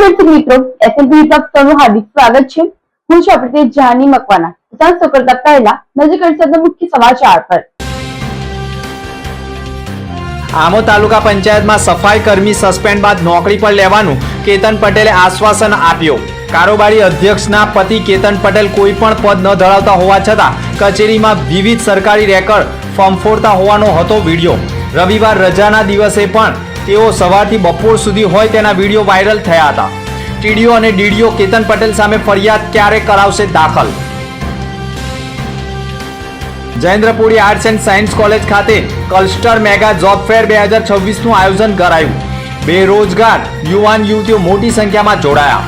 દર્શક મિત્રો એસએમપી વિભાગ તમારું હાર્દિક સ્વાગત છે. હું છું આપણે જાની મકવાના. ચાલો કરતા પહેલા નજર કરીશું મુખ્ય સમાચાર પર. આમો તાલુકા પંચાયતમાં સફાઈ કર્મી સસ્પેન્ડ બાદ નોકરી પર લેવાનું કેતન પટેલે આશ્વાસન આપ્યું. કારોબારી અધ્યક્ષના પતિ કેતન પટેલ કોઈ પણ પદ ન ધરાવતા હોવા છતાં કચેરીમાં વિવિધ સરકારી રેકર્ડ ફંફોડતા હોવાનો હતો વીડિયો. રવિવાર રજાના દિવસે પણ તેઓ સવારથી બપોર સુધી હોય તેના વીડિયો વાયરલ થયા હતા. ટીડીઓ અને ડીડીઓ કેતન પટેલ સામે ફરિયાદ ક્યારે કરાવશે દાખલ? Jayendrapuri arts and science college ખાતે કલ્સ્ટર મેગા જોબ ફેર બે હજાર છવ્વીસનું આયોજન કરાયું. બેરોજગાર યુવાન યુવતીઓ મોટી સંખ્યામાં જોડાયા.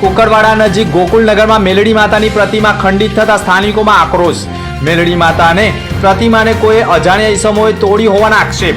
કુકરવાડા નજીક ગોકુલનગરમાં મેલડી માતાની પ્રતિમા ખંડિત થતા સ્થાનિકોમાં આક્રોશ. મેલડી માતાને પ્રતિમાને કોઈ અજાણ્યા ઈસમોએ તોડી હોવાના આક્ષેપ.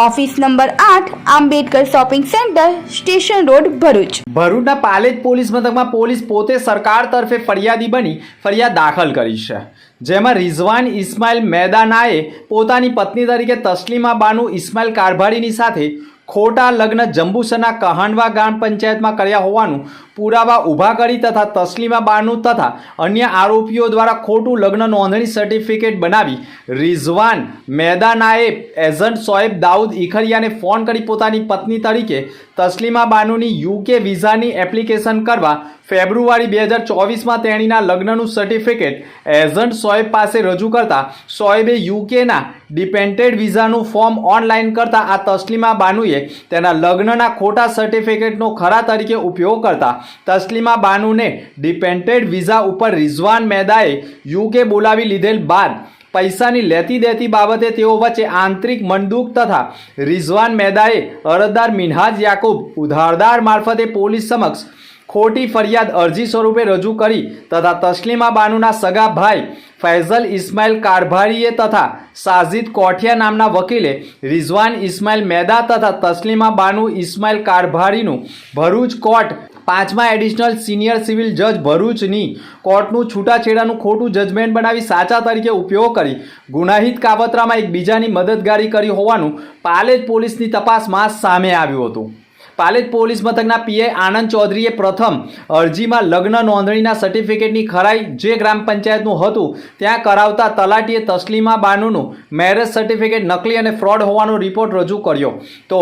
ઓફિસ નંબર આઠ, Ambedkar shopping centre, station road, Bharuch. ભરૂચના પાલેજ પોલીસ મથકમાં પોલીસ પોતે સરકાર તરફે ફરિયાદી બની, ફરિયાદ દાખલ કરી છે. જેમાં રિઝવાન ઇસ્માઇલ મેદાનાએ પોતાની પત્ની તરીકે તસ્લીમા બાનુ ઇસ્માઇલ કારભારીની સાથે ખોટા લગ્ન જંબુસરના કહાંડવા ગ્રામ પંચાયતમાં કર્યા હોવાનું પુરાવા ઊભા કરી તથા તસ્લીમા બાનુ તથા અન્ય આરોપીઓ દ્વારા ખોટું લગ્ન નોંધણી સર્ટિફિકેટ બનાવી રિઝવાન મેદાનાએ એજન્ટ સોએબ દાઉદ ઇખરિયાને ફોન કરી પોતાની પત્ની તરીકે તસ્લીમા બાનુની યુકે વિઝાની એપ્લિકેશન કરવા ફેબ્રુઆરી બે હજાર ચોવીસમાં તેણીના લગ્નનું સર્ટિફિકેટ એજન્ટ સોએબ પાસે રજૂ કરતા સોએબે યુકેના ડિપેન્ડેડ વિઝાનું ફોર્મ ઓનલાઈન કરતા આ તસ્લીમા બાનુએ તેના લગ્નના ખોટા સર્ટિફિકેટનો ખરા તરીકે ઉપયોગ કરતા તસ્લીમા બાનુને ડિપેન્ડેડ વિઝા ઉપર રિઝવાન મેદાએ યુકે બોલાવી લીધેલ બાદ પૈસાની લેતી દેતી બાબતે તેઓ વચ્ચે આંતરિક મંદુક તથા રિઝવાન મેદાએ અરજદાર મિનહાજ યાકુબ ઉધારદાર મારફતે પોલીસ સમક્ષ ખોટી ફરિયાદ અરજી સ્વરૂપે રજૂ કરી તથા તસ્લીમા બાનુના સગા ભાઈ ફૈઝલ ઇસ્માઇલ કારભારીએ તથા સાજિદ કોઠિયા નામના વકીલે રિઝવાન ઇસ્માઇલ મેદા તથા તસ્લીમા બાનુ ઇસ્માઇલ કારભારીનું ભરૂચ કોર્ટ પાંચમા એડિશનલ સિનિયર સિવિલ જજ ભરૂચની કોર્ટનું છૂટાછેડાનું ખોટું જજમેન્ટ બનાવી સાચા તરીકે ઉપયોગ કરી. ગુનાહિત કાવતરામાં એકબીજાની મદદગારી કરી હોવાનું પાલેજ પોલીસની તપાસમાં સામે આવ્યું હતું. પાલેજ પોલીસ મથકના પીએ આનંદ ચૌધરીએ પ્રથમ અરજીમાં લગ્ન નોંધણીના સર્ટિફિકેટની ખરાઈ જે ગ્રામ પંચાયતનું હતું, ત્યાં કરાવતા તલાટીએ તસ્લીમા બાનુનું મેરેજ સર્ટિફિકેટ નકલી અને ફ્રોડ હોવાનો રિપોર્ટ રજૂ કર્યો. તો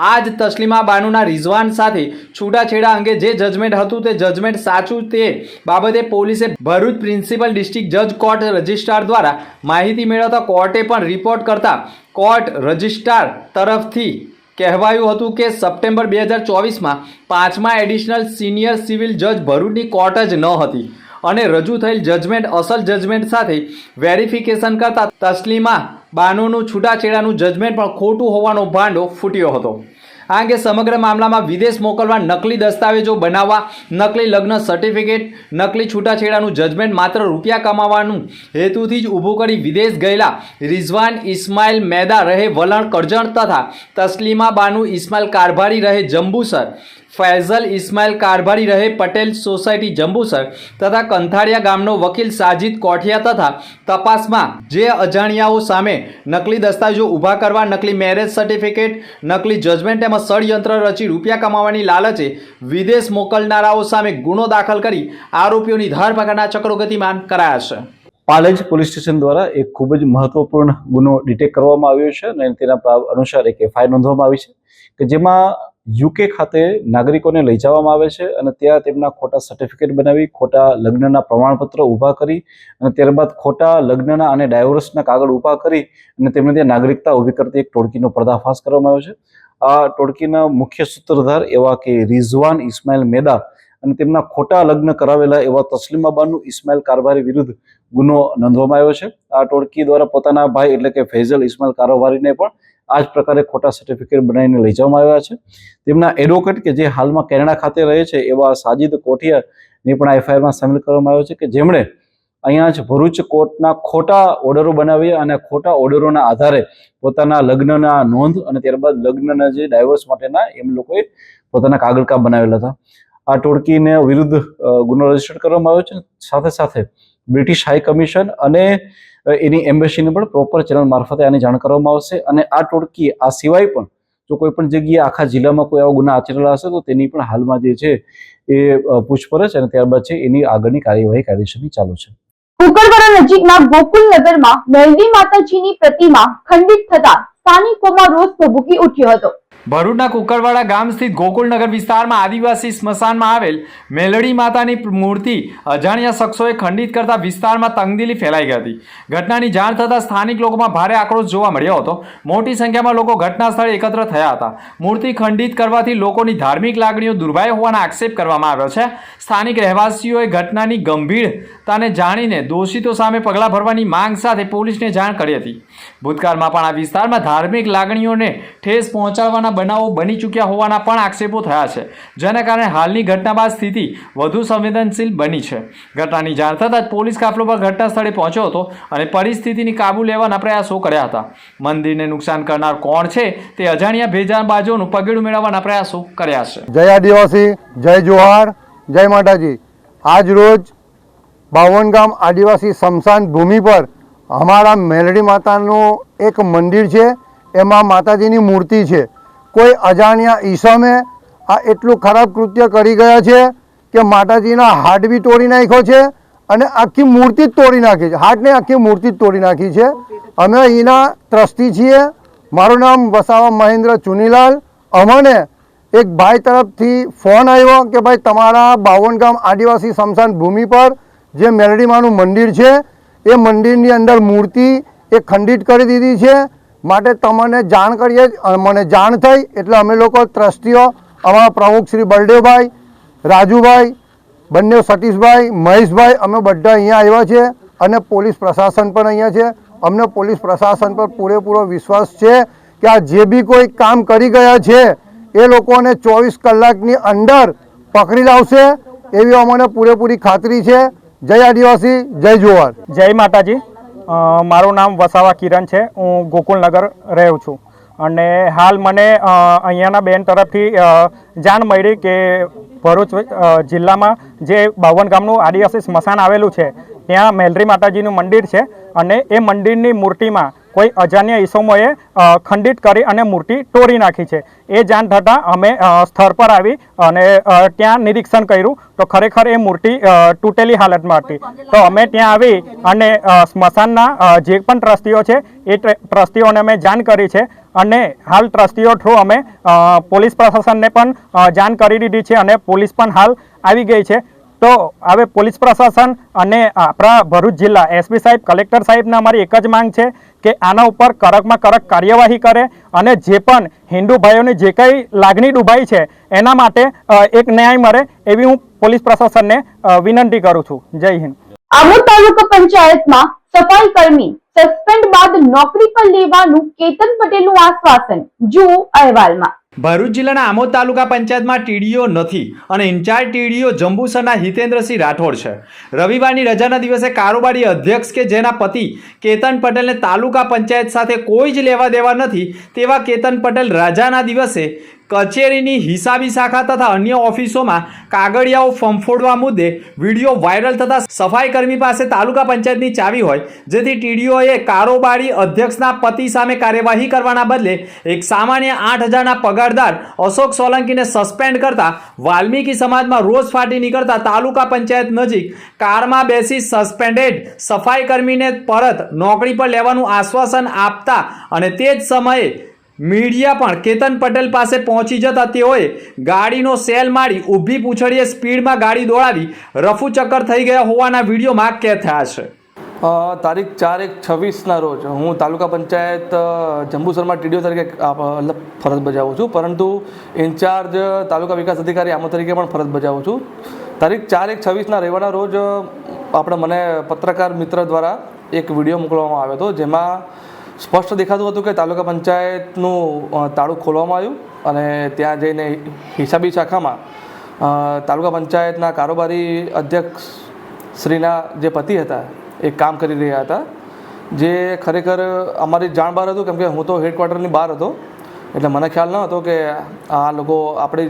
આ જ તસ્લીમા બાનુના રિઝવાન સાથે છૂટાછેડા અંગે જે જજમેન્ટ હતું તે જજમેન્ટ સાચું તે બાબતે પોલીસે ભરૂચ પ્રિન્સિપલ ડિસ્ટ્રિક્ટ જજ કોર્ટ રજિસ્ટ્રાર દ્વારા માહિતી મેળવતા કોર્ટે પણ રિપોર્ટ કરતા કોર્ટ રજિસ્ટ્રાર તરફથી કહેવાયું હતું કે સપ્ટેમ્બર બે હજાર ચોવીસમાં પાંચમા એડિશનલ સિનિયર સિવિલ જજ ભરૂચની કોર્ટ જ ન હતી અને રજૂ થયેલ જજમેન્ટ અસલ જજમેન્ટ સાથે વેરિફિકેશન કરતા તસ્લીમા બાનુનું છૂટાછેડાનું જજમેન્ટ પણ ખોટું હોવાનો ભાંડો ફૂટ્યો હતો. આ અંગે સમગ્ર મામલામાં વિદેશ મોકલવા નકલી દસ્તાવેજો બનાવવા, નકલી લગ્ન સર્ટિફિકેટ નકલી છૂટાછેડાનું જજમેન્ટ માત્ર રૂપિયા કમાવાનું હેતુથી જ ઊભું કરી વિદેશ ગયેલા રિઝવાન ઇસ્માઇલ મેદા રહે વલણ કરજણ તથા તસ્લીમા બાનુ ઇસ્માઇલ કારભારી રહે જંબુસર. ફૈઝલ ઇસ્માઇલ કારભારી રહે પટેલ સોસાયટી જંબુસર તથા કંથાળિયા ગામનો વકીલ સાજિદ કોઠિયા તથા તપાસમાં જે અજાણ્યાઓ સામે નકલી દસ્તાવેજો ઊભા કરવા, નકલી મેરેજ સર્ટિફિકેટ, નકલી જજમેન્ટ તેમજ ષડયંત્ર રચી રૂપિયા કમાવાની લાલચે વિદેશ મોકલનારાઓ સામે ગુનો દાખલ કરી આરોપીઓની ધરપકડના ચક્રો ગતિમાન કરાયા છે. પાલેજ પોલીસ સ્ટેશન દ્વારા એક ખૂબ જ મહત્વપૂર્ણ ગુનો ડિટેક્ટ કરવામાં આવ્યો છે અને તેના અનુસાર એક એફઆઈઆર નોંધવામાં આવી છે કે જેમાં યુકે ખાતે નાગરિકોને લઈ જવામાં આવે છે અને ત્યાં તેમના ખોટા સર્ટિફિકેટ બનાવી, ખોટા લગ્નના પ્રમાણપત્ર ઊભા કરી અને ત્યારબાદ ખોટા લગ્નના અને ડાયવોર્સના કાગળ ઊભા કરી અને તેમને ત્યાં નાગરિકતા ઊભી કરતી એક ટોળકીનો પર્દાફાશ કરવામાં આવ્યો છે. આ ટોળકીના મુખ્ય સૂત્રધાર એવા કે રિઝવાન ઇસ્માઇલ મેદા અને તેમના ખોટા લગ્ન કરાવેલા એવા તસ્લીમાબાનું ઇસ્માઇલ કારભારી વિરુદ્ધ ગુનો નોંધવામાં આવ્યો છે. આ ટોળકી દ્વારા પોતાના ભાઈ એટલે કે ફૈઝલ ઇસ્માઇલ કારોબારીને પણ આ જ પ્રકારે ખોટા સર્ટિફિકેટ બનાવીને લઈ જવામાં આવ્યા છે. તેમના એડવોકેટ કે જે હાલમાં કેનેડા ખાતે રહે છે, એવા સાજિદ કોઠિયાને પણ એફઆઈઆરમાં સામેલ કરવામાં આવ્યો છે કે જેમણે અહીંયા જ ભરૂચ કોર્ટના ખોટા ઓર્ડરો બનાવ્યા અને ખોટા ઓર્ડરોના આધારે પોતાના લગ્નના નોંધ અને ત્યારબાદ લગ્નના જે ડાયવોર્સ માટેના એમ લોકોએ પોતાના કાગળકા બનાવેલા હતા. આ ટોળકીને વિરુદ્ધ ગુનો રજિસ્ટર કરવામાં આવ્યો છે. સાથે સાથે બ્રિટિશ હાઈ કમિશન અને એની એમ્બેસીને પણ પ્રોપર ચેનલ મારફતે આની જાણ કરવામાં આવશે અને આ ટોળકી આ સિવાય પણ જો કોઈ પણ જગ્યાએ આખા જિલ્લામાં કોઈ આવો ગુના આચરેલા હશે તો તેની પણ હાલમાં જે છે એ પૂછપરછ અને ત્યારબાદ છે એની આગળની કાર્યવાહી કાયદેસરની ચાલુ છે. કુકરવાડા નજીકના ગોકુલ નગરમાં મેલડી માતાજીની પ્રતિમા ખંડિત થતા સ્થાનિકોમાં રોષ ભભૂકી ઉઠ્યો હતો. ભરૂચના કુકરવાડા ગામ સ્થિત ગોકુલનગર વિસ્તારમાં આદિવાસી સ્મશાનમાં આવેલ મેલડી માતાની મૂર્તિ અજાણ્યા શખ્સોએ ખંડિત કરતા વિસ્તારમાં તંગદિલી ફેલાઈ ગઈ હતી. ઘટનાની જાણ થતાં સ્થાનિક લોકોમાં ભારે આક્રોશ જોવા મળ્યો હતો. મોટી સંખ્યામાં લોકો ઘટના સ્થળે એકત્ર થયા હતા. મૂર્તિ ખંડિત કરવાથી લોકોની ધાર્મિક લાગણીઓ દુર્ભાય હોવાનો આક્ષેપ કરવામાં આવ્યો છે. સ્થાનિક રહેવાસીઓએ ઘટનાની ગંભીરતાને જાણીને દોષિતો સામે પગલાં ભરવાની માંગ સાથે પોલીસને જાણ કરી હતી. ભૂતકાળમાં પણ આ વિસ્તારમાં ધાર્મિક લાગણીઓને ઠેસ પહોંચાડવાના બનાવો બની ચૂક્યા હોવાના પણ આક્ષેપો થયા છે, જેના કારણે હાલની ઘટના બાદ સ્થિતિ વધુ સંવેદનશીલ બની છે. ઘટનાની જાણ થતાં જ પોલીસ કાફલો પર ઘટના સ્થળે પહોંચ્યો હતો અને પરિસ્થિતિની કાબુ લેવાના પ્રયાસો કર્યા હતા. મંદિરને નુકસાન કરનાર કોણ છે તે અજાણ્યા ભેજાબાજોનું પગેડું મેળવવાના પ્રયાસો કર્યા છે. જય આદિવાસી, જય જોહાર, જય માતાજી. આજ રોજ બાવનગામ આદિવાસી સમશાન ભૂમિ પર અમારા મેલડી માતાનું એક મંદિર છે, એમાં માતાજીની મૂર્તિ છે. કોઈ અજાણ્યા ઈસમે આ એટલું ખરાબ કૃત્ય કરી ગયા છે કે માતાજીના હાથ બી તોડી નાખ્યો છે અને આખી મૂર્તિ જ તોડી નાખી છે. હાથને આખી મૂર્તિ જ તોડી નાખી છે. અમે અહીંના ટ્રસ્ટી છીએ. મારું નામ વસાવા મહેન્દ્ર ચુનીલાલ. અમને એક ભાઈ તરફથી ફોન આવ્યો કે ભાઈ તમારા બાવનગામ આદિવાસી સમશાન ભૂમિ પર જે મેલડીમાનું મંદિર છે, એ મંદિરની અંદર મૂર્તિ એ ખંડિત કરી દીધી છે. માટે તમને જાણ કરીએ મને જાણ થઈ એટલે અમે લોકો ટ્રસ્ટીઓ, અમારા પ્રમુખ શ્રી બળદેવભાઈ, રાજુભાઈ, બંને સતીશભાઈ, મહેશભાઈ, અમે બધા અહીંયા આવ્યા છે અને પોલીસ પ્રશાસન પણ અહીંયા છે. અમને પોલીસ પ્રશાસન પર પૂરેપૂરો વિશ્વાસ છે કે આ જે બી કોઈ કામ કરી ગયા છે, એ લોકોને ચોવીસ કલાકની અંદર પકડી લાવશે એવી અમને પૂરેપૂરી ખાતરી છે. જય આદિવાસી, જય જુવાર. જય માતાજી. મારું નામ વસાવા કિરણ છે. હું ગોકુલનગર રહું છું. અને હાલ મને અહીંયાના બેન તરફથી જાણ મળી કે ભરૂચ જિલ્લામાં જે બાવન ગામનું આદિવાસી સ્મશાન આવેલું છે, ત્યાં મેલરી માતાજીનું મંદિર છે અને એ મંદિરની મૂર્તિમાં કોઈ અજાન્ય ઈસમોએ ખંડિત કરી અને મૂર્તિ તોડી નાખી છે. એ જાણ થતાં અમે સ્થળ પર આવી અને ત્યાં નિરીક્ષણ કર્યું તો ખરેખર એ મૂર્તિ તૂટેલી હાલતમાં હતી. તો અમે ત્યાં આવી અને સ્મશાનના જે પણ ટ્રસ્ટીઓ છે, એ ટ્રસ્ટીઓને અમે જાણ કરી છે અને હાલ ટ્રસ્ટીઓ થ્રુ અમે પોલીસ પ્રશાસનને પણ જાણ કરી દીધી છે અને પોલીસ પણ હાલ આવી ગઈ છે. તો હવે પોલીસ પ્રશાસન અને આપણા ભરૂચ જિલ્લા એસપી સાહેબ, કલેક્ટર સાહેબને અમારી એક જ માંગ છે કે આના ઉપર કડકમાં કડક કાર્યવાહી કરે અને જે પણ હિન્દુ ભાઈઓની જે કંઈ લાગણી ડૂબાઈ છે એના માટે એક ન્યાય મળે એવી હું પોલીસ પ્રશાસનને વિનંતી કરું છું. જય હિન્દ. આમોદ તાલુકા પંચાયતમાં સફાઈ કર્મી સસ્પેન્ડ બાદ નોકરી પર લેવાનું કેતન પટેલનું આશ્વાસન, જુઓ અહેવાલમાં. ભરૂચ જિલ્લાના આમોદ તાલુકા પંચાયતમાં ટીડીઓ નથી અને ઇન્ચાર્જ ટીડીઓ જંબુસરના હિતેન્દ્રસિંહ રાઠોડ છે. રવિવારની રજાના દિવસે કારોબારી અધ્યક્ષ કે જેના પતિ કેતન પટેલને તાલુકા પંચાયત સાથે કોઈ જ લેવા દેવા નથી તેવા કેતન પટેલ રજાના દિવસે કચેરીની હિસાબી શાખા તથા અન્ય ઓફિસોમાં કાગળિયાઓ ફંફોડવા મુદ્દે વીડિયો વાયરલ થતા સફાઈ કર્મી પાસે તાલુકા પંચાયતની ચાવી હોય, જેથી ટીડીઓએ કારોબારી અધ્યક્ષના પતિ સામે કાર્યવાહી કરવાના બદલે એક સામાન્ય આઠ હજારના પગારદાર અશોક સોલંકીને સસ્પેન્ડ કરતા વાલ્મીકી સમાજમાં રોજ ફાટી નીકળતા તાલુકા પંચાયત નજીક કારમાં બેસી સસ્પેન્ડેડ સફાઈ કર્મીને પરત નોકરી પર લેવાનું આશ્વાસન આપતા અને તે જ સમયે મીડિયા પણ કેતન પટેલ પાસે પહોંચી જતા તેઓએ ગાડીનો સેલ મારી ઊભી પૂંછડીએ સ્પીડમાં ગાડી દોડાવી રફુ ચક્કર થઈ ગયા હોવાના વિડીયોમાં કેદ થયા છે. તારીખ ચાર એક છવ્વીસના રોજ હું તાલુકા પંચાયત જંબુસરમાં ટીડીઓ તરીકે મતલબ ફરજ બજાવું છું, પરંતુ ઇન્ચાર્જ તાલુકા વિકાસ અધિકારી આમો તરીકે પણ ફરજ બજાવું છું. તારીખ ચાર એક છવ્વીસના રવિવારના રોજ આપણે મને પત્રકાર મિત્ર દ્વારા એક વીડિયો મોકલવામાં આવ્યો હતો, જેમાં સ્પષ્ટ દેખાતું હતું કે તાલુકા પંચાયતનું તાળું ખોલવામાં આવ્યું અને ત્યાં જઈને હિસાબી શાખામાં તાલુકા પંચાયતના કારોબારી અધ્યક્ષ શ્રીના જે પતિ હતા એ કામ કરી રહ્યા હતા. જે ખરેખર અમારી જાણ બહાર હતું કેમકે હું તો હેડક્વાર્ટરની બહાર હતો. એટલે મને ખ્યાલ ન હતો કે આ લોકો આપણી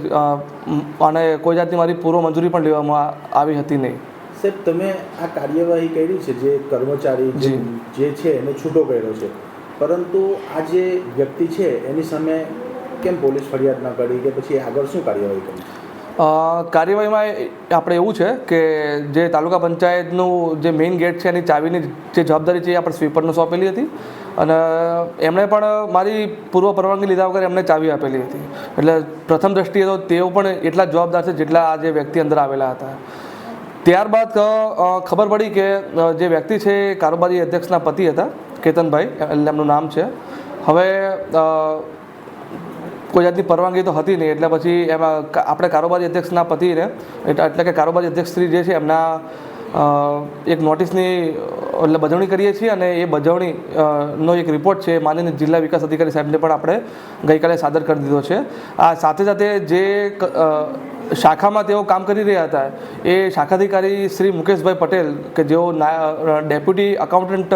અને કોઈ જાતની મારી પૂર્વ મંજૂરી પણ લેવામાં આવી હતી નહીં. સાહેબ તમે આ કાર્યવાહી કરી છે જે કર્મચારી જે છે એને છૂટો કર્યો છે. પરંતુ આ જે વ્યક્તિ છે, એની સામે કેમ પોલીસ ફરિયાદ ન કરી કે પછી આગળ શું કાર્યવાહી કરી? કાર્યવાહીમાં આપણે એવું છે કે જે તાલુકા પંચાયતનું જે મેઇન ગેટ છે, એની ચાવીની જે જવાબદારી છે એ આપણે સ્વીપરને સોંપેલી હતી. અને એમણે પણ મારી પૂર્વ પરવાનગી લીધા વગર એમને ચાવી આપેલી હતી. એટલે પ્રથમ દ્રષ્ટિએ તો તેઓ પણ એટલા જવાબદાર છે જેટલા આ જે વ્યક્તિ અંદર આવેલા હતા. ત્યારબાદ ખબર પડી કે જે વ્યક્તિ છે કારોબારી અધ્યક્ષના પતિ હતા. કેતનભાઈ એટલે એમનું નામ છે. હવે કોઈ જાતની પરવાનગી તો હતી નહીં, એટલે પછી એમાં આપણે કારોબારી અધ્યક્ષના પતિને, એટલે કે કારોબારી અધ્યક્ષ શ્રી જે છે, એમના એક નોટિસની, એટલે બજવણી કરીએ છીએ અને એ બજવણી નો એક રિપોર્ટ છે માનનીય જિલ્લા વિકાસ અધિકારી સાહેબને પણ આપણે ગઈકાલે સાદર કરી દીધો છે. આ સાથે સાથે જે શાખામાં તેઓ કામ કરી રહ્યા હતા, એ શાખાધિકારી શ્રી મુકેશભાઈ પટેલ, કે જેઓ ડેપ્યુટી અકાઉન્ટન્ટ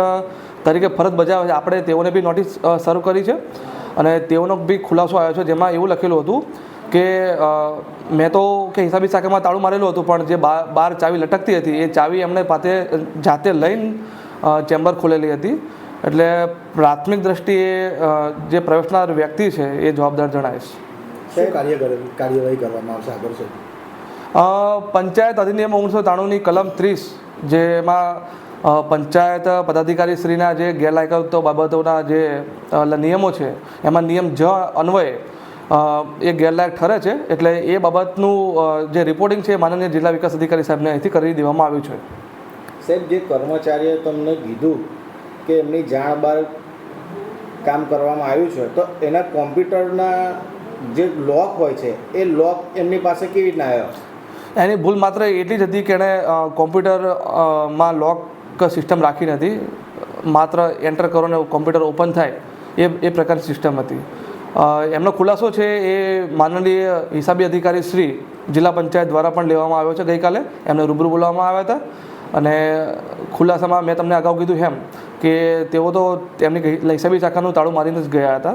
તરીકે ફરજ બજાવે છે, આપણે તેઓને બી નોટિસ સર્વ કરી છે. અને તેઓનો બી ખુલાસો આવ્યો છે, જેમાં એવું લખેલું હતું કે મેં તો કે હિસાબી શાખામાં તાળું મારેલું હતું પણ જે બા- બહાર ચાવી લટકતી હતી એ ચાવી એમણે પાતે જાતે લઈને ચેમ્બર ખોલેલી હતી. એટલે પ્રાથમિક દ્રષ્ટિએ જે પ્રવેશનાર વ્યક્તિ છે એ જવાબદાર જણાય છે શું કાર્ય કરે- કાર્યવાહી કરવામાં આવશે આગળ પંચાયત અધિનિયમ ઓગણીસો ત્રાણુંની કલમ ત્રીસ જેમાં પંચાયત પદાધિકારી શ્રીના જે ગેરલાયકાતો બાબતોના જે નિયમો છે એમાં નિયમ જ અન્વયે એ ગેરલાયક ઠરે છે એટલે એ બાબતનું જે રિપોર્ટિંગ છે માનનીય જિલ્લા વિકાસ અધિકારી સાહેબને અહીંથી કરી દેવામાં આવ્યું છે. સાહેબ જે કર્મચારીએ તમને કીધું કે એમની જાણ બહાર કામ કરવામાં આવ્યું છે તો એના કોમ્પ્યુટરના જે લોક હોય છે એ લોક એમની પાસે કેવી રીતના આવ્યો? એની ભૂલ માત્ર એટલી જ હતી કે એણે કોમ્પ્યુટરમાં કોમ્પ્યુટરમાં લોક સિસ્ટમ રાખી નથી માત્ર એન્ટર કરો ને કોમ્પ્યુટર ઓપન થાય એ એ પ્રકારની સિસ્ટમ હતી. એમનો ખુલાસો છે એ માનનીય હિસાબી અધિકારી શ્રી જિલ્લા પંચાયત દ્વારા પણ લેવામાં આવ્યો છે ગઈકાલે. એમને રૂબરૂ બોલાવવામાં આવ્યા હતા. અને ખુલાસામાં મેં તમને અગાઉ કીધું એમ કે તેઓ તો તેમની હિસાબી શાખાનું તાળું મારીને જ ગયા હતા.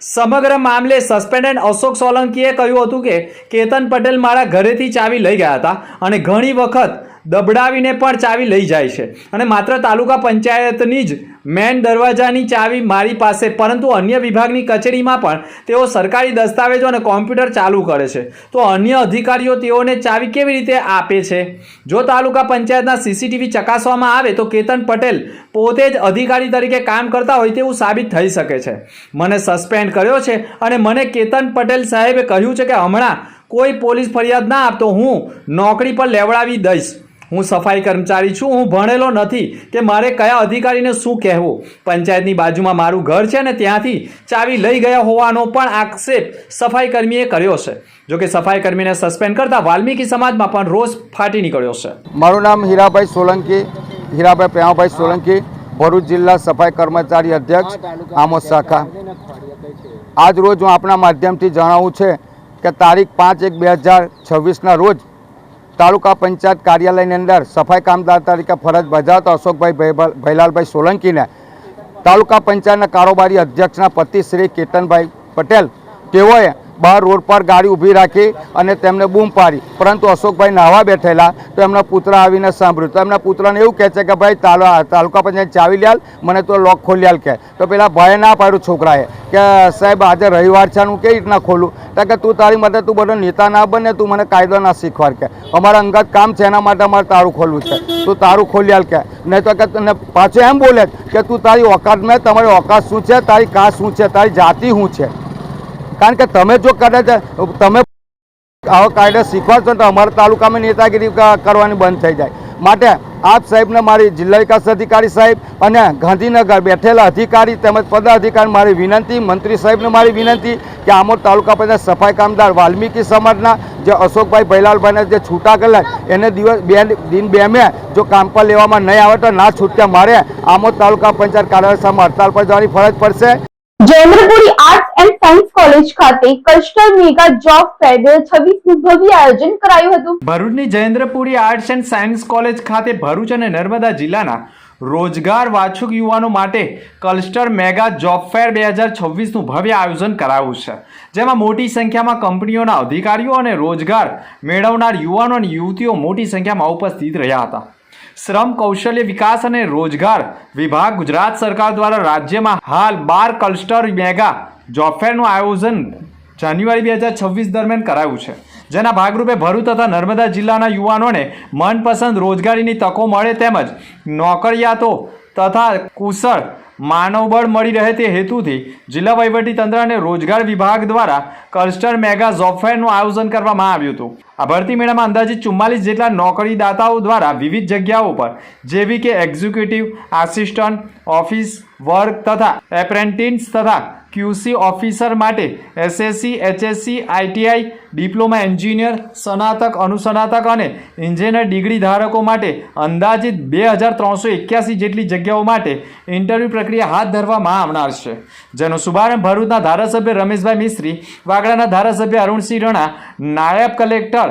સમગ્ર મામલે સસ્પેન્ડેડ અશોક સોલંકીએ કહ્યું હતું કે કેતન પટેલ મારા ઘરેથી ચાવી લઈ ગયા હતા અને ઘણી વખત દબડાવીને પણ ચાવી લઈ જાય છે. અને માત્ર તાલુકા પંચાયતની જ મેન દરવાજાની ચાવી મારી પાસે, પરંતુ અન્ય વિભાગની કચેરીમાં પણ તેઓ સરકારી દસ્તાવેજો અને કોમ્પ્યુટર ચાલુ કરે છે. તો અન્ય અધિકારીઓ તેઓને ચાવી કેવી રીતે આપે છે? જો તાલુકા પંચાયતના સીસીટીવી ચકાસવામાં આવે તો કેતન પટેલ પોતે જ અધિકારી તરીકે કામ કરતા હોય તેવું સાબિત થઈ શકે છે. મને સસ્પેન્ડ કર્યો છે અને મને કેતન પટેલ સાહેબે કહ્યું છે કે હમણાં કોઈ પોલીસ ફરિયાદ ના આપતો હું નોકરી પર લેવડાવી દઈશ. હું સફાઈ કર્મચારી છું, હું ભણેલો નથી. કે મારે કયા અધિકારીને શું કહેવું? પંચાયતની બાજુમાં મારું ઘર છે ને ત્યાંથી ચાવી લઈ ગયા હોવાનો પણ આક્ષેપ સફાઈ કર્મીએ કર્યો છે. જોકે સફાઈ કર્મીને સસ્પેન્ડ કરતા વાલ્મીકી સમાજમાં પણ રોષ ફાટી નીકળ્યો છે. મારું નામ હીરાભાઈ સોલંકી, હીરાભાઈ પ્રેમાભાઈ સોલંકી, ભરૂચ જિલ્લા સફાઈ કર્મચારી અધ્યક્ષ, આમોદ શાખા. આજ રોજ હું આપણા માધ્યમથી જણાવું છે કે તારીખ પાંચ એક બે હજાર છવ્વીસના રોજ તાલુકા પંચાયત કાર્યાલયની અંદર સફાઈ કામદાર તરીકે ફરજ બજાવતા અશોકભાઈ ભૈલાલભાઈ સોલંકીને તાલુકા પંચાયતના કારોબારી અધ્યક્ષના પતિ શ્રી કેતનભાઈ પટેલ, તેઓએ બહાર રોડ પર ગાડી ઊભી રાખી અને તેમને બૂમ પાડી. પરંતુ અશોકભાઈ નાહવા બેઠેલા તો એમના પુત્ર આવીને સાંભળ્યું. તો એમના પુત્રને એવું કહે છે કે ભાઈ, તાલુ તાલુકા પંચાયત ચાવી લ્યાલ, મને તો લોક ખોલી કે. તો પેલા ભય ના પાડ્યું છોકરાએ કે, સાહેબ, આજે રવિવાર છે હું કેવી રીતના ખોલું? તો કે, તું તારી માટે તું બધો નેતા ના બને, તું મને કાયદો ના શીખવાડ કે. અમારા અંગત કામ છે, એના માટે અમારે તારું ખોલવું છે. તું તારું ખોલી આલ કે. નહીં તો કે તને પાછું એમ બોલે કે, તું તારી ઓકાત મેં, તમારી ઓકાત શું છે? તારી કાસ્ટ શું છે? તારી જાતિ શું છે? કારણ કે તમે જો કદાચ, તમે આવો કાયદો શીખવાડશો તો અમારા તાલુકામાં નેતાગીરી કરવાની બંધ થઈ જાય. માટે આપ સાહેબને મારી જિલ્લા વિકાસ અધિકારી સાહેબ અને ગાંધીનગર બેઠેલા અધિકારી તેમજ પદાધિકારી મારી વિનંતી, મંત્રી સાહેબને મારી વિનંતી કે આમોદ તાલુકા પંચાયત સફાઈ કામદાર વાલ્મીકી સમાજના જે અશોકભાઈ ભૈલાલભાઈને જે છૂટા કરેલા એને દિવસ બે, દિન બે મે જો કામ પર લેવામાં નહીં આવે તો ના છૂટ્યા મારે આમોદ તાલુકા પંચાયત કાર્યાલય સામે હડતાલ પર જવાની ફરજ પડશે. Jayendrapuri arts and science college ખાતે કલ્ચરલ મેગા જોબ ફેર બે ભવ્ય આયોજન કરાયું હતું. ભરૂચની Jayendrapuri arts and science college ખાતે ભરૂચ અને નર્મદા જિલ્લાના રોજગાર વાછુક યુવાનો માટે કલસ્ટર મેગા જોબ ફેર બે હજાર છવ્વીસનું ભવ્ય આયોજન કરાયું છે. જેમાં મોટી સંખ્યામાં કંપનીઓના અધિકારીઓ અને રોજગાર મેળવનાર યુવાનો અને યુવતીઓ મોટી સંખ્યામાં ઉપસ્થિત રહ્યા હતા. શ્રમ, કૌશલ્ય વિકાસ અને રોજગાર વિભાગ ગુજરાત સરકાર દ્વારા રાજ્યમાં હાલ બાર ક્લસ્ટર મેગા જોબફેરનું આયોજન જાન્યુઆરી બે હજાર છવ્વીસ દરમિયાન કરાયું છે. જેના ભાગરૂપે ભરૂચ તથા નર્મદા જિલ્લાના યુવાનોને મનપસંદ રોજગારીની તકો મળે તેમજ નોકરિયાતો તથા કુશળ માનવબળ મળી રહે તે હેતુથી જિલ્લા વહીવટીતંત્ર અને રોજગાર વિભાગ દ્વારા ક્લસ્ટર મેગા જોબફેરનું આયોજન કરવામાં આવ્યું હતું. આ ભરતી મેળામાં અંદાજિત ચુમ્માલીસ જેટલા નોકરીદાતાઓ દ્વારા વિવિધ જગ્યાઓ પર જેવી કે એક્ઝિક્યુટિવ, આસિસ્ટન્ટ, ઓફિસ, વર્ક તથા એપ્રેન્ટિસ તથા ક્યુસી ઓફિસર માટે SSC, HSC, ITI, diploma engineer, સ્નાતક, અનુસ્નાતક અને ઇન્જિનિયર ડિગ્રી ધારકો માટે અંદાજિત બે હજાર ત્રણસો એક્યાસી જેટલી જગ્યાઓ માટે ઇન્ટરવ્યૂ પ્રક્રિયા હાથ ધરવામાં આવનાર છે. જેનો શુભારંભ ભરૂચના ધારાસભ્ય રમેશભાઈ મિસ્ત્રી, વાગડાના ધારાસભ્ય અરુણસિંહ રણા, નાયબ કલેક્ટર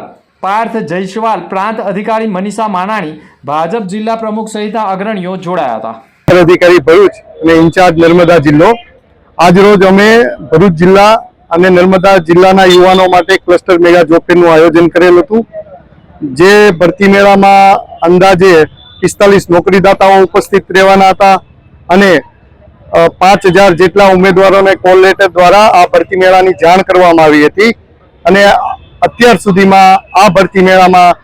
પાર્થ જયસ્વાલ પ્રાંત અધિકારી મનીષા માનાણી ભાજપ જિલ્લા પ્રમુખ સહિતના અગ્રણીઓ જોડાયા હતા. અધિકારી ભરૂચ અને ઇન્ચાર્જ નર્મદા જિલ્લો. આજરોજ અમે ભરૂચ જિલ્લા અને નર્મદા જિલ્લાના યુવાનો માટે ક્લસ્ટર મેગા જોબ આયોજન કરેલ હતું. જે ભરતી મેળામાં અંદાજે પિસ્તાલીસ નોકરીદાતાઓ ઉપસ્થિત રહેવાના હતા અને પાંચ હજાર જેટલા ઉમેદવારોને કોલ લેટર દ્વારા આ ભરતી મેળાની જાણ કરવામાં આવી હતી. અને અત્યાર સુધીમાં આ ભરતી મેળામાં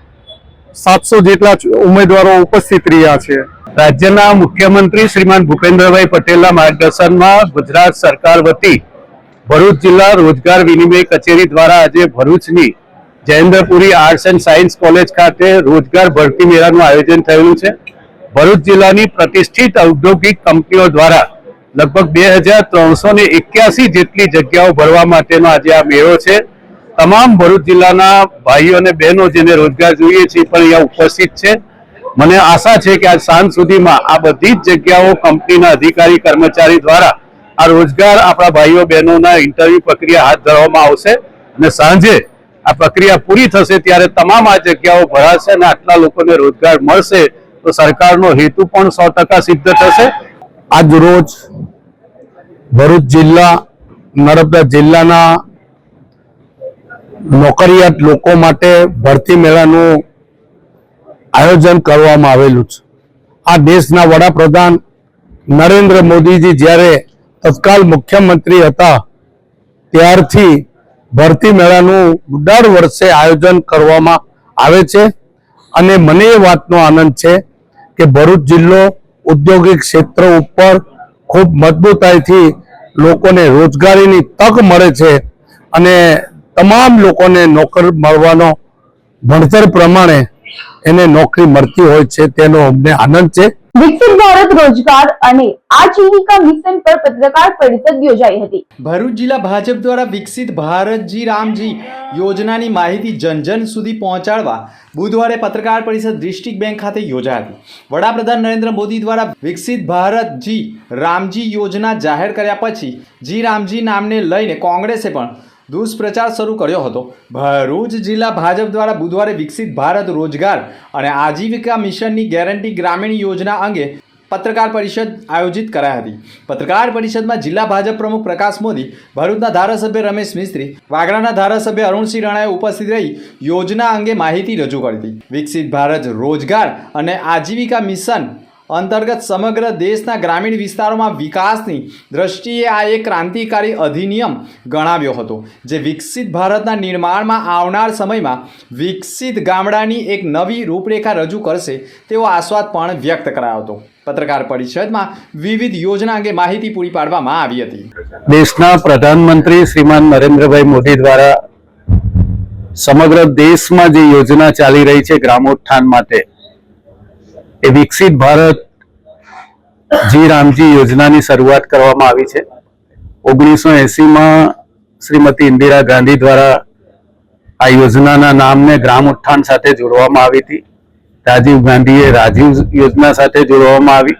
સાતસો જેટલા ઉમેદવારો ઉપસ્થિત રહ્યા છે. રાજ્યના મુખ્યમંત્રી શ્રીમાન ભૂપેન્દ્રભાઈ પટેલના માર્ગદર્શનમાં ગુજરાત સરકાર વતી ભરૂચ જિલ્લા રોજગાર વિનિમય કચેરી દ્વારા આજે ભરૂચની Jayendrapuri arts and science college ખાતે રોજગાર ભરતી મેળાનું આયોજન થયેલું છે. ભરૂચ જિલ્લાની પ્રતિષ્ઠિત ઔદ્યોગિક કંપનીઓ દ્વારા લગભગ બે હજાર ત્રણસો ને એક્યાસી જેટલી જગ્યાઓ ભરવા માટેનો આજે આ મેળો છે. તમામ ભરૂચ જિલ્લાના ભાઈઓ અને બહેનો જેને રોજગાર જોઈએ છે પણ અહીંયા ઉપસ્થિત છે. મને આશા છે કે આજ સાંજ સુધીમાં આ બધી જ જગ્યાઓ કંપનીના અધિકારી, કર્મચારી દ્વારા આ રોજગાર આપણા ભાઈઓ, બહેનોના ઇન્ટરવ્યુ પ્રક્રિયા હાથ ધરવામાં આવશે અને સાંજે આ પ્રક્રિયા પૂરી થશે ત્યારે તમામ આ જગ્યાઓ ભરાશે અને આટલા લોકોને રોજગાર મળશે તો સરકારનો હેતુ પણ સો ટકા સિદ્ધ થશે. આજ રોજ ભરૂચ જિલ્લા નર્મદા જિલ્લાના નોકરિયાત લોકો માટે ભરતી મેળાનું આયોજન કરવામાં આવેલું છે. આ દેશના વડાપ્રધાન નરેન્દ્ર મોદીજી જ્યારે તત્કાલ મુખ્યમંત્રી હતા, ત્યારથી ભરતી મેળાનું દર વર્ષે આયોજન કરવામાં આવે છે અને મને એ વાતનો આનંદ છે કે ભરૂચ જિલ્લો ઔદ્યોગિક ક્ષેત્ર ઉપર ખૂબ મજબૂતાઈથી લોકોને રોજગારીની તક મળે છે અને તમામ લોકોને નોકર મળવાનો ભણતર પ્રમાણે એને નોકરી મળતી હોય છે તેનો અમને આનંદ છે. વિકસિત ભારત રોજગાર અને આજીવિકા મિશન પર પત્રકાર પરિષદ યોજાઈ હતી. ભરૂચ જિલ્લા ભાજપ દ્વારા વિકસિત ભારતજી રામજી યોજનાની માહિતી જન જન સુધી પહોંચાડવા બુધવારે પત્રકાર પરિષદ ડિસ્ટ્રિક્ટ બેંક ખાતે યોજાઈ હતી. વડાપ્રધાન નરેન્દ્ર મોદી દ્વારા વિકસિત ભારતજી રામજી યોજના જાહેર કર્યા પછી જી રામજી નામને લઈને કોંગ્રેસે પણ દુષ્પ્રચાર શરૂ કર્યો હતો. ભરૂચ જિલ્લા ભાજપ દ્વારા બુધવારે વિકસિત ભારત રોજગાર અને આજીવિકા મિશનની ગેરંટી ગ્રામીણ યોજના અંગે પત્રકાર પરિષદ આયોજિત કરાઈ હતી. પત્રકાર પરિષદમાં જિલ્લા ભાજપ પ્રમુખ પ્રકાશ મોદી, ભરૂચના ધારાસભ્ય રમેશ મિસ્ત્રી, વાગડાના ધારાસભ્ય અરુણસિંહ રાણાએ ઉપસ્થિત રહી યોજના અંગે માહિતી રજૂ કરી હતી. વિકસિત ભારત રોજગાર અને આજીવિકા મિશન અંતર્ગત સમગ્ર દેશના ગ્રામીણ વિસ્તારોમાં વિકાસની દ્રષ્ટિએ આ એક ક્રાંતિકારી અધિનિયમ ગણાવ્યો હતો, જે વિકસિત ભારતના નિર્માણમાં આવનાર સમયમાં વિકસિત ગામડાની એક નવી રૂપરેખા રજૂ કરશે તેવો આસ્વાદ પણ વ્યક્ત કરાયો હતો. પત્રકાર પરિષદમાં વિવિધ યોજના અંગે માહિતી પૂરી પાડવામાં આવી હતી. દેશના પ્રધાનમંત્રી શ્રીમાન નરેન્દ્રભાઈ મોદી દ્વારા સમગ્ર દેશમાં જે યોજના ચાલી રહી છે ગ્રામોત્થાન માટે એ વિકસિત ભારત જી રામજી યોજનાની શરૂઆત કરવામાં આવી છે. ઓગણીસો એસીમાં શ્રીમતી ઇન્દિરા ગાંધી દ્વારા આ યોજનાના નામને ગ્રામ ઉત્થાન સાથે જોડવામાં આવી હતી. રાજીવ ગાંધીએ રાજીવ યોજના સાથે જોડવામાં આવી.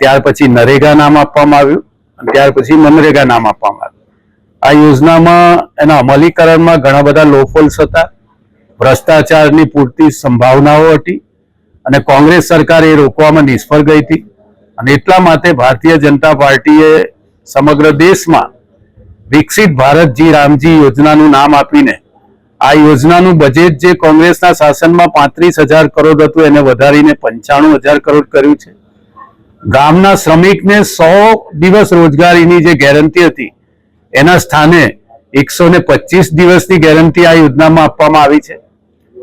ત્યાર પછી નરેગા નામ આપવામાં આવ્યું અને ત્યાર પછી મનરેગા નામ આપવામાં આવ્યું. આ યોજનામાં એના અમલીકરણમાં ઘણા બધા લોફોલ્સ હતા. ભ્રષ્ટાચારની પૂરતી સંભાવનાઓ હતી. અને કોંગ્રેસ સરકાર એ રોકવામાં નિષ્ફળ ગઈ હતી. અને એટલા માટે ભારતીય જનતા પાર્ટીએ સમગ્ર દેશમાં વિકસિત ભારત જી રામજી યોજનાનું નામ આપીને આ યોજનાનું બજેટ જે કોંગ્રેસના શાસનમાં પાંત્રીસ હજાર કરોડ હતું, એને વધારીને પંચાણું હજાર કરોડ કર્યું છે. ગામના શ્રમિકને સો દિવસ રોજગારીની જે ગેરંટી હતી, એના સ્થાને એકસો ને પચીસ દિવસની ગેરંટી આ યોજનામાં આપવામાં આવી છે.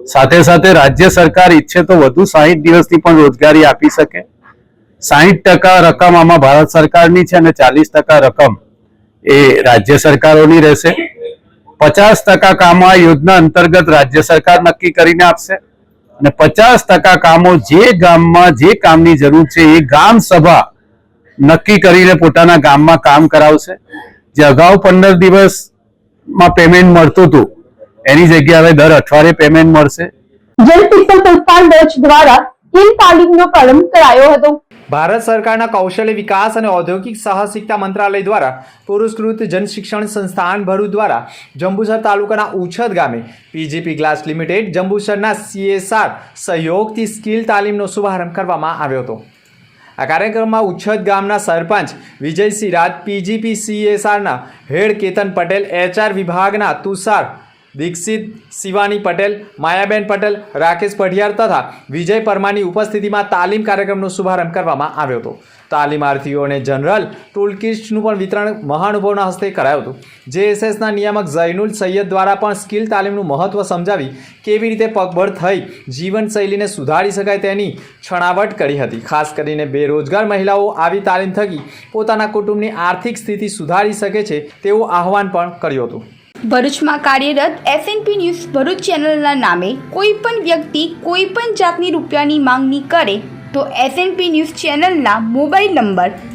સાથે સાથે રાજ્ય સરકાર ઈચ્છે તો વધુ સાહીઠ દિવસની પણ રોજગારી આપી શકે. સાહીઠ ટકા રકમ આમાં ભારત સરકારની છે અને ચાલીસ ટકા રકમ એ રાજ્ય સરકારોની રહેશે. પચાસ ટકા કામો આ યોજના અંતર્ગત રાજ્ય સરકાર નક્કી કરીને આપશે. અને પચાસ ટકા કામો જે ગામમાં જે કામની જરૂર છે એ ગામ સભા નક્કી કરીને પોતાના ગામમાં કામ કરાવશે. જે અગાઉ પંદર દિવસમાં પેમેન્ટ મળતું હતું એની જગ્યાએ હવે દર અઠવાડિયે પેમેન્ટ મળશે. જલ શિક્ષણ સંસ્થાન ભરૂચ દ્વારા સ્કિલ તાલીમનો પ્રારંભ કરાયો હતો. ભારત સરકારના કૌશલ્ય વિકાસ અને ઔદ્યોગિક સાહસિકતા મંત્રાલય દ્વારા પુરસ્કૃત જનશિક્ષણ સંસ્થાન ભરૂચ દ્વારા જંબુસર તાલુકાના ઉછદ ગામે પીજીપી ગ્લાસ લિમિટેડ જંબુસરના સીએસઆર સહયોગથી સ્કિલ તાલીમનો શુભારંભ કરવામાં આવ્યો હતો. આ કાર્યક્રમમાં ઉછદ ગામના સરપંચ વિજયસિંહ રાજ પીજીપી સીએસઆરના હેડ કેતન પટેલ એચઆર વિભાગના તુષાર દીક્ષિત, શિવાની પટેલ, માયાબેન પટેલ, રાકેશ પઢિયાર તથા વિજય પરમારની ઉપસ્થિતિમાં તાલીમ કાર્યક્રમનો શુભારંભ કરવામાં આવ્યો હતો. તાલીમાર્થીઓને જનરલ ટૂલકિટ્સનું પણ વિતરણ મહાનુભાવના હસ્તે કરાયું હતું. જેએસએસના નિયામક ઝૈનુલ સૈયદ દ્વારા પણ સ્કિલ તાલીમનું મહત્વ સમજાવી કેવી રીતે પગભર થઈ જીવનશૈલીને સુધારી શકાય તેની છણાવટ કરી હતી. ખાસ કરીને બેરોજગાર મહિલાઓ આવી તાલીમ થકી પોતાના કુટુંબની આર્થિક સ્થિતિ સુધારી શકે છે તેવું આહવાન પણ કર્યું હતું. ભરૂચમાં કાર્યરત એસએનપી ન્યૂઝ ભરૂચ ચેનલના નામે કોઈ પણ વ્યક્તિ કોઈ પણ જાતની રૂપિયાની માંગણી કરે તો એસએનપી ન્યૂઝ ચેનલના મોબાઈલ નંબર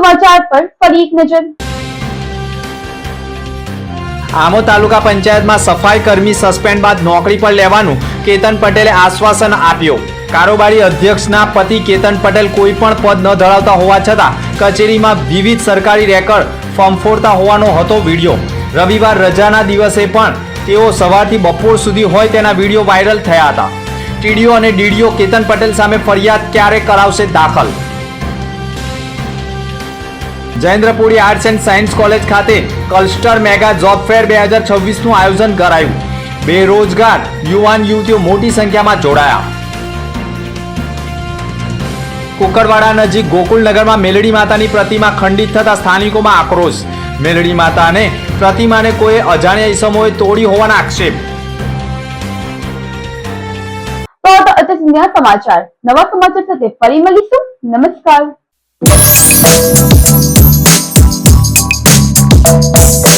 સમાચાર પર ફરી એક નજર. આમો તાલુકા પંચાયતમાં સફાઈ કર્મી સસ્પેન્ડ બાદ નોકરી પર લેવાનું કેતન પટેલે આશ્વાસન આપ્યું. કારોબારી અધ્યક્ષના પતિ કેતન પટેલ કોઈ પણ પદ ન ધરાવતા હોવા છતાં કચેરીમાં વિવિધ સરકારી રેકર્ડ ફંફોડતા હોવાનો હતો વીડિયો. રવિવાર રજાના દિવસે પણ તેઓ સવારથી બપોર સુધી હોય તેના વીડિયો વાયરલ થયા હતા. ટીડીઓ અને ડીડીઓ કેતન પટેલ સામે ફરિયાદ ક્યારે કરાવશે દાખલ? Jayendrapuri arts and science college ખાતે કલ્સ્ટર મેગા જોબ ફેર બે હજાર છવ્વીસનું આયોજન કરાયું. બેરોજગાર યુવાન યુવતીઓ મોટી સંખ્યામાં જોડાયા. કુકરવાડા નજીક ગોકુલનગરમાં મેલડી માતાની પ્રતિમા ખંડિત થતા સ્થાનિકોમાં આક્રોશ. મેલડી માતાને પ્રતિમાને કોઈ અજાણ્યા ઇસમોએ તોડી હોવાના આક્ષેપ. તો સમાચાર. નવા સમાચાર સાથે ફરી મળીશું. નમસ્કાર. Thank you.